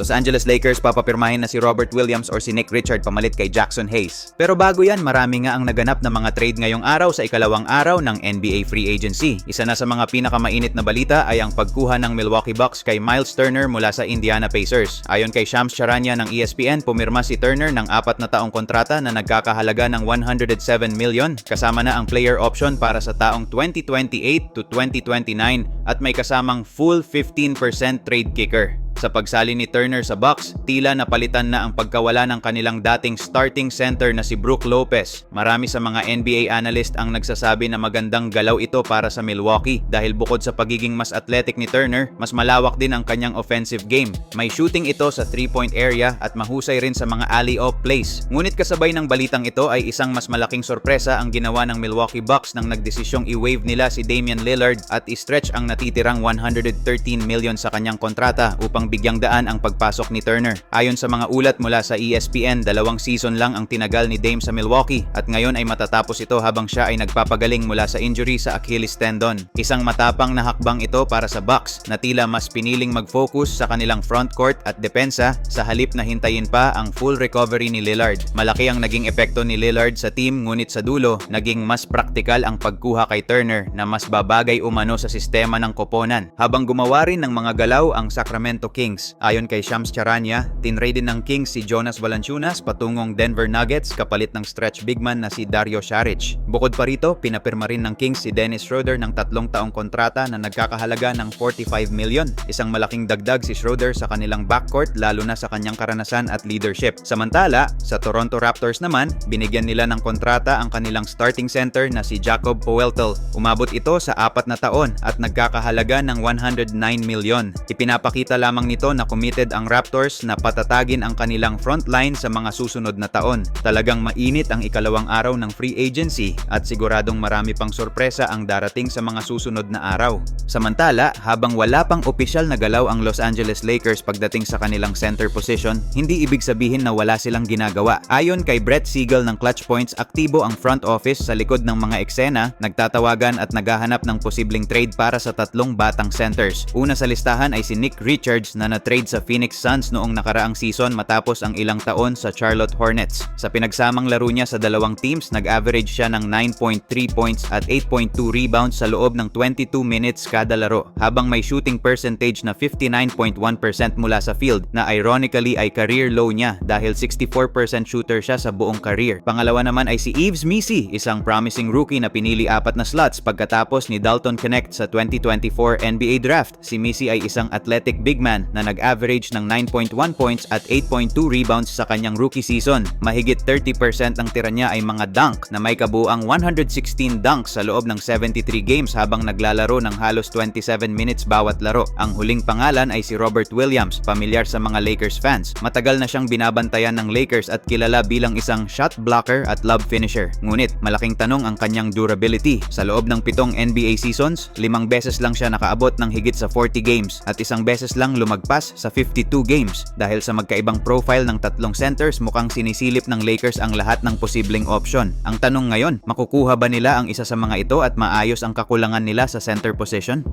Los Angeles Lakers papapirmahin na si Robert Williams or si Nick Richard pamalit kay Jackson Hayes. Pero bago yan, marami nga ang naganap na mga trade ngayong araw sa ikalawang araw ng NBA Free Agency. Isa na sa mga pinakamainit na balita ay ang pagkuha ng Milwaukee Bucks kay Miles Turner mula sa Indiana Pacers. Ayon kay Shams Charania ng ESPN, pumirma si Turner ng apat na taong kontrata na nagkakahalaga ng 107 million kasama na ang player option para sa taong 2028 to 2029 at may kasamang full 15% trade kicker. Sa pagsali ni Turner sa Bucks, tila napalitan na ang pagkawala ng kanilang dating starting center na si Brook Lopez. Marami sa mga NBA analyst ang nagsasabi na magandang galaw ito para sa Milwaukee dahil bukod sa pagiging mas athletic ni Turner, mas malawak din ang kanyang offensive game. May shooting ito sa three-point area at mahusay rin sa mga alley-oop plays. Ngunit kasabay ng balitang ito ay isang mas malaking sorpresa ang ginawa ng Milwaukee Bucks nang nagdesisyong i-waive nila si Damian Lillard at i-stretch ang natitirang 113 million sa kanyang kontrata upang bigyang daan ang pagpasok ni Turner. Ayon sa mga ulat mula sa ESPN, dalawang season lang ang tinagal ni Dame sa Milwaukee at ngayon ay matatapos ito habang siya ay nagpapagaling mula sa injury sa Achilles tendon. Isang matapang na hakbang ito para sa Bucks na tila mas piniling mag-focus sa kanilang front court at depensa sa halip na hintayin pa ang full recovery ni Lillard. Malaki ang naging epekto ni Lillard sa team ngunit sa dulo, naging mas praktikal ang pagkuha kay Turner na mas babagay umano sa sistema ng koponan. Habang gumawa rin ng mga galaw ang Sacramento Kings. Ayon kay Shams Charania, tinrade din ng Kings si Jonas Valanciunas patungong Denver Nuggets kapalit ng stretch bigman na si Dario Saric. Bukod pa rito, pinapirma rin ng Kings si Dennis Schroeder ng tatlong taong kontrata na nagkakahalaga ng 45 million. Isang malaking dagdag si Schroeder sa kanilang backcourt lalo na sa kanyang karanasan at leadership. Samantala, sa Toronto Raptors naman, binigyan nila ng kontrata ang kanilang starting center na si Jacob Poeltel. Umabot ito sa apat na taon at nagkakahalaga ng 109 million. Ipinapakita lamang nito na committed ang Raptors na patatagin ang kanilang frontline sa mga susunod na taon. Talagang mainit ang ikalawang araw ng free agency at siguradong marami pang sorpresa ang darating sa mga susunod na araw. Samantala, habang wala pang opisyal na galaw ang Los Angeles Lakers pagdating sa kanilang center position, hindi ibig sabihin na wala silang ginagawa. Ayon kay Brett Siegel ng Clutch Points, aktibo ang front office sa likod ng mga eksena, nagtatawagan at naghahanap ng posibleng trade para sa tatlong batang centers. Una sa listahan ay si Nick Richards na na-trade sa Phoenix Suns noong nakaraang season matapos ang ilang taon sa Charlotte Hornets. Sa pinagsamang laro niya sa dalawang teams, nag-average siya ng 9.3 points at 8.2 rebounds sa loob ng 22 minutes kada laro, habang may shooting percentage na 59.1% mula sa field na ironically ay career low niya dahil 64% shooter siya sa buong career. Pangalawa naman ay si Eves Misi, isang promising rookie na pinili apat na slots pagkatapos ni Dalton Connect sa 2024 NBA Draft. Si Misi ay isang athletic big man na nag-average ng 9.1 points at 8.2 rebounds sa kanyang rookie season. Mahigit 30% ng tira niya ay mga dunk na may kabuang 116 dunks sa loob ng 73 games habang naglalaro ng halos 27 minutes bawat laro. Ang huling pangalan ay si Robert Williams, pamilyar sa mga Lakers fans. Matagal na siyang binabantayan ng Lakers at kilala bilang isang shot blocker at lob finisher. Ngunit malaking tanong ang kanyang durability. Sa loob ng pitong NBA seasons, limang beses lang siya nakaabot ng higit sa 40 games at isang beses lang lumagpas sa 52 games. Dahil sa magkaibang profile ng tatlong centers, mukhang sinisilip ng Lakers ang lahat ng posibleng option. Ang tanong ngayon, makukuha ba nila ang isa sa mga ito at maayos ang kakulangan nila sa center position?